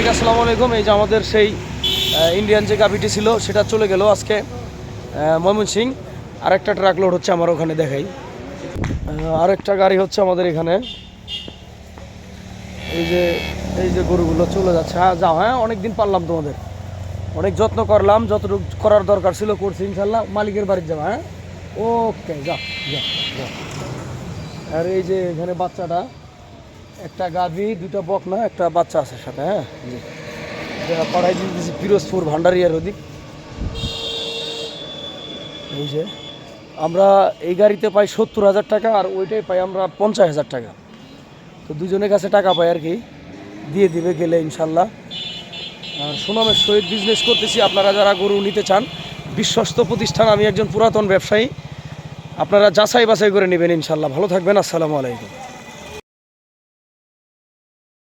সবাইকে আসসালামু আলাইকুম। এই যে আমাদের সেই ইন্ডিয়ান যে গাভিটি ছিল, সেটা চলে গেল আজকে ময়মন ময়মনসিং। আরেকটা ট্রাক লোড হচ্ছে আমার ওখানে দেখাই। আরেকটা গাড়ি হচ্ছে আমাদের এখানে। এই যে এই যে গরুগুলো চলে যাচ্ছে। হ্যাঁ যাও হ্যাঁ অনেকদিন পারলাম তোমাদের। অনেক যত্ন করলাম, যতটুকু করার দরকার ছিল করছি ইনশাল্লাহ মালিকের বাড়ির যাওয়া হ্যাঁ? ওকে যা যা আর এই যে এখানে বাচ্চাটা একটা গাভি দুটা বক না, একটা বাচ্চা আছে সাথে হ্যাঁ? পাঠাই দিতেছি পিরোজপুর ভান্ডারিয়ার ওদিক। এই যে, আমরা এই গাড়িতে পাই সত্তর হাজার টাকা আর ওইটাই পাই আমরা পঞ্চাশ হাজার টাকা। তো দুজনের কাছে টাকা পাই আর কি। দিয়ে দিবে, গেলে ইনশাল্লাহ। আর সুনামের সহিত বিজনেস করতেছি। আপনারা যারা গরু নিতে চান, বিশ্বস্ত প্রতিষ্ঠান, আমি একজন পুরাতন ব্যবসায়ী। আপনারা যাচাই বাছাই করে নেবেন ইনশাল্লাহ। ভালো থাকবেন। আসসালামু আলাইকুম।